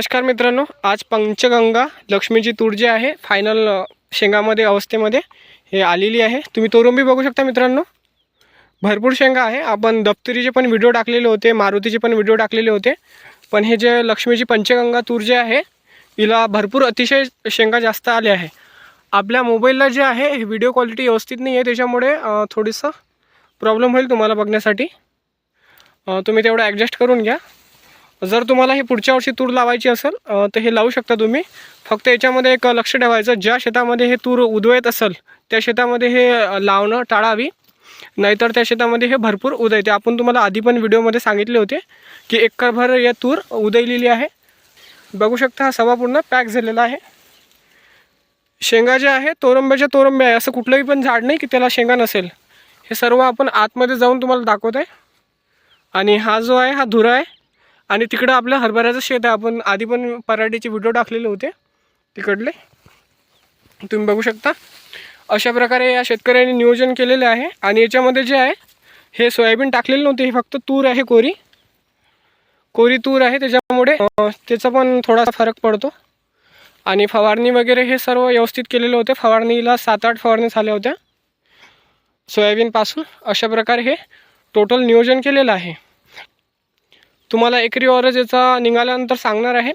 नमस्कार मित्रांनो आज पंचगंगा लक्ष्मीची तूर जी आहे फायनल शेंगामध्ये अवस्थेमध्ये हे आलेली आहे. तुम्ही तोरंबी बघू शकता मित्रांनो. भरपूर शेंगा आहे. आपण दप्तरीचे पण व्हिडिओ टाकलेले होते मारुतीचे पण व्हिडिओ टाकलेले होते. पण हे जे लक्ष्मीची पंचगंगा तूर जे आहे हिला भरपूर अतिशय शेंगा जास्त आले आहे. आपल्या मोबाईलला जे आहे हे व्हिडिओ क्वालिटी व्यवस्थित नाही आहे त्याच्यामुळे थोडीसं थोडंसं प्रॉब्लेम होईल तुम्हाला बघण्यासाठी. तुम्ही तेवढं ॲडजस्ट करून घ्या. जर तुम्हाला हे पुढच्या वर्षी तूर लावायची असेल तर हे लावू शकता तुम्ही. फक्त याच्यामध्ये एक लक्ष ठेवायचं ज्या शेतामध्ये हे तूर उदवत असेल त्या शेतामध्ये हे लावणं टाळावी. नाहीतर त्या शेतामध्ये हे भरपूर उदयते. आपण तुम्हाला आधी पण व्हिडिओमध्ये सांगितले होते की एकरभर या तूर उदयलेली आहे. बघू शकता हा सवा पूर्ण पॅक झालेला आहे. शेंगा जे आहे तोरंब्याच्या तोरंबे आहे. असं कुठलंही पण झाड नाही की त्याला शेंगा नसेल. हे सर्व आपण आतमध्ये जाऊन तुम्हाला दाखवत आहे आणि हा जो आहे हा धुरा आहे. आणि तिकडं आपलं हरभऱ्याचं शेत आहे. आपण आधी पण पराठीचे व्हिडिओ टाकलेले होते. तिकडले. तुम्ही बघू शकता. अशा प्रकारे या शेतकऱ्यांनी नियोजन केलेलं आहे. आणि याच्यामध्ये जे आहे हे सोयाबीन टाकलेलं नव्हते. हे फक्त तूर आहे कोरी. कोरी तूर आहे. त्याच्यामुळे त्याचा पण थोडासा फरक पडतो. आणि फवारणी वगैरे हे सर्व व्यवस्थित केलेले होते. फवारणीला सात आठ फवारणी झाल्या होत्या. सोयाबीनपासून अशा प्रकारे हे टोटल नियोजन केलेलं आहे. तुम्हाला एकरी ऑरज याचा निघाल्यानंतर सांगणार आहे.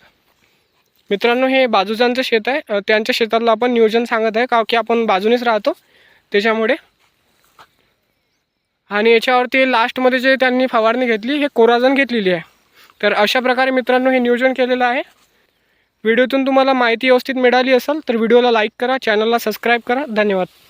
मित्रांनो हे बाजूच्यांचं शेत आहे. त्यांच्या शेतातलं आपण नियोजन सांगत आहे. का की आपण बाजूनेच राहतो. त्याच्यामुळे. आणि याच्यावरती लास्टमध्ये जे त्यांनी फवारणी घेतली हे कोराजन घेतलेली आहे. तर अशा प्रकारे मित्रांनो हे नियोजन केलेलं आहे. व्हिडिओतून तुम्हाला माहिती व्यवस्थित मिळाली असेल तर व्हिडिओला लाईक करा चॅनलला सबस्क्राईब करा. धन्यवाद.